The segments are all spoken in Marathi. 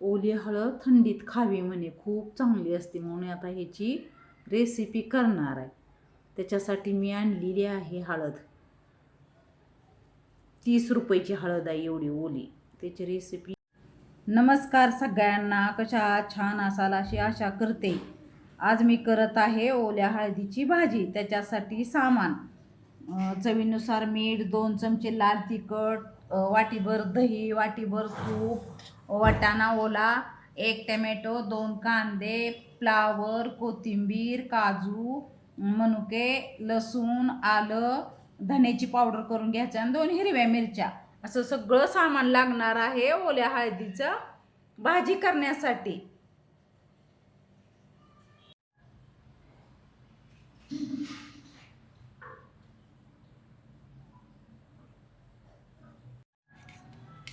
ओली हळद थंडीत खावी म्हणे. खूप चांगली असते म्हणून आता ह्याची रेसिपी करणार आहे. त्याच्यासाठी मी आणलेली आहे हळद. तीस रुपयाची हळद आहे एवढी ओली. त्याची रेसिपी नमस्कार सगळ्यांना. कशा छान असाल अशी आशा करते. आज मी करत आहे ओल्या हळदीची भाजी. त्याच्यासाठी सामान. चवीनुसार मीठ दोन चमचे लाल तिखट वाटीभर दही वाटीभर तूप वाटाणा ओला एक टमॅटो दोन कांदे फ्लावर कोथिंबीर काजू मनुके लसूण आलं धण्याची पावडर करून घ्यायचं आणि दोन हिरव्या मिरच्या. असं सगळं सामान लागणार आहे ओल्या हळदीचं. भाजी करण्यासाठी.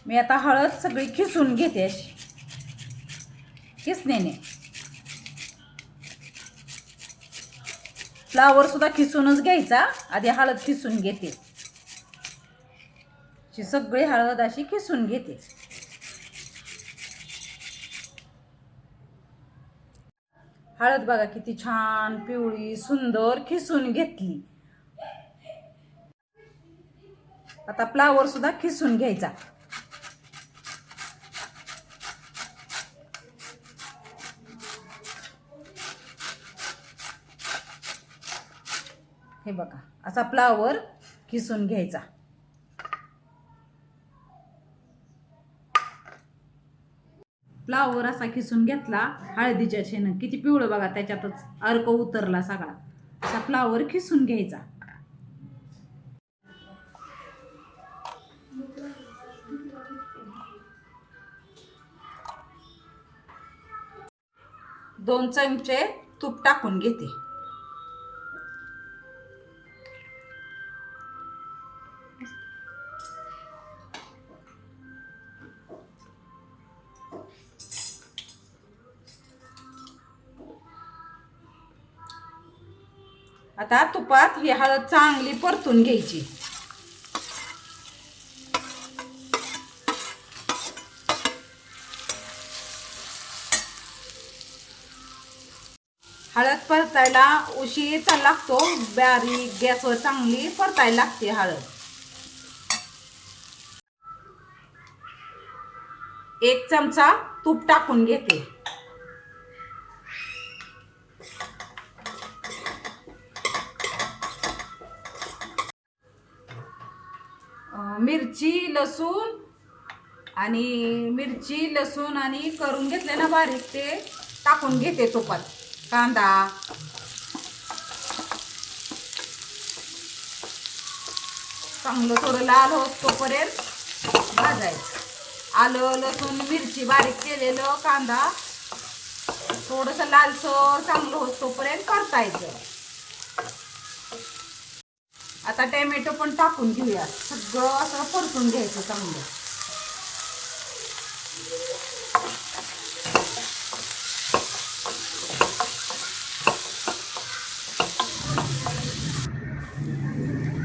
मी आता हळद सगळी खिसून घेते अशी. खिसण्याने फ्लावरसुद्धा खिसूनच घ्यायचा. आधी हळद खिसून घेते. अशी सगळी हळद अशी खिसून घेते. हळद बघा किती छान पिवळी सुंदर खिसून घेतली. आता फ्लावर सुद्धा खिसून घ्यायचा. हे बघा असा फ्लावर किसून घ्यायचा. फ्लावर असा किसून घेतला हळदीच्या शेण किती पिवळं बघा त्याच्यातच अर्क उतरला सगळा. असा फ्लावर किसून घ्यायचा. दोन चमचे तूप टाकून घेते. आता तुपात ही हळद चांगली परतून घ्यायची. हळद परतायला उशीर लागतो. बारीक गॅसवर चांगली परतायला लागते हळद. एक चमचा तूप टाकून घेते. मिरची लसूण आणि मिरची लसूण आणि करून घेतले ना बारीक ते टाकून घेते तुपात कांदा. चांगलं थोडं लाल होत तोपर्यंत भाजायचं. आलं लसूण मिरची बारीक केलेलं कांदा थोडंसं लालसर चांगलं होत तोपर्यंत परतायचं आता टॅमॅटो पण टाकून घेऊया. सगळं असं परतून घ्यायचं चांगलं.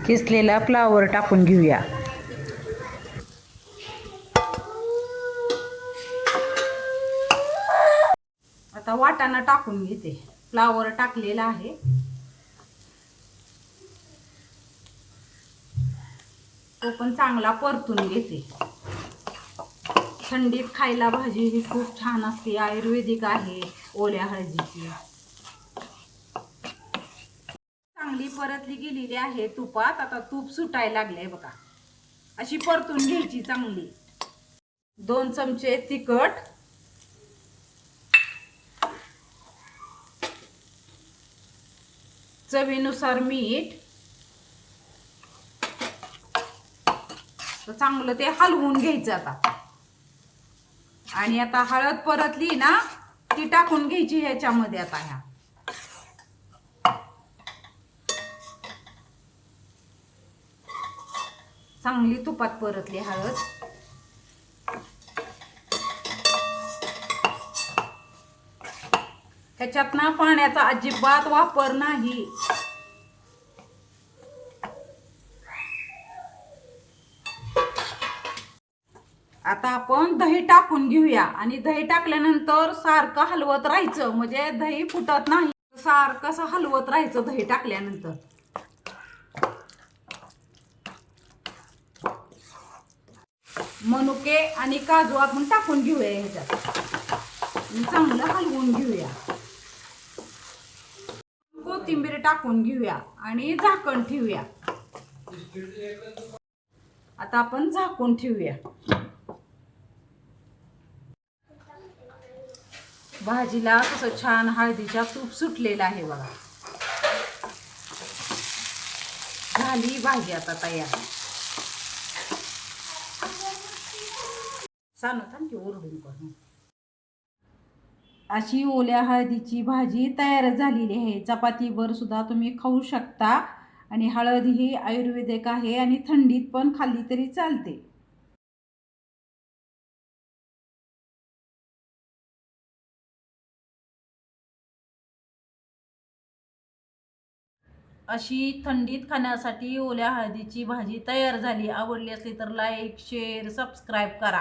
किसलेला फ्लावर टाकून घेऊया. आता वाटाणा टाकून घेते. फ्लावर टाकलेला आहे. तो पण चांगला परतून घेते. थंडीत खायला भाजी ही खूप छान असते. आयुर्वेदिक आहे ओल्या हळदीची. चांगली परतली गेलेली आहे तुपात. आता तूप सुटायला लागले बघा. अशी परतून घ्यायची चांगली. दोन चमचे तिखट. चवीनुसार मीठ. तर चांगलं ते हलवून घ्यायचं आता. आणि आता हळद परतली ना ती टाकून घ्यायची ह्याच्यामध्ये आता ह्या. चांगली तुपात परतली हळद. ह्याच्यात ना पाण्याचा अजिबात वापर नाही. आता आपण दही टाकून घेऊया. आणि दही टाकल्यानंतर सारखं हलवत राहायचं. म्हणजे दही फुटत नाही. सारखं असं हलवत राहायचं दही टाकल्यानंतर. मनुके आणि काजू आपण टाकून घेऊया ह्याच्यात. चांगलं हलवून घेऊया. कोथिंबीर टाकून घेऊया आणि झाकण ठेवूया. आता आपण झाकून ठेवूया. भाजीला कसं छान हळदीच्या तूप सुटलेलं आहे बघा. झाली भाजी आता तयार. सांग की ओरडून करून अशी ओल्या हळदीची भाजी तयार झालेली आहे. चपातीवर सुद्धा तुम्ही खाऊ शकता. आणि हळद ही आयुर्वेदिक आहे आणि थंडीत पण खाल्ली तरी चालते. अशी थंडीत खाण्यासाठी ओल्या हळदीची भाजी तयार झाली. आवडली असली तर लाईक शेअर सबस्क्राईब करा.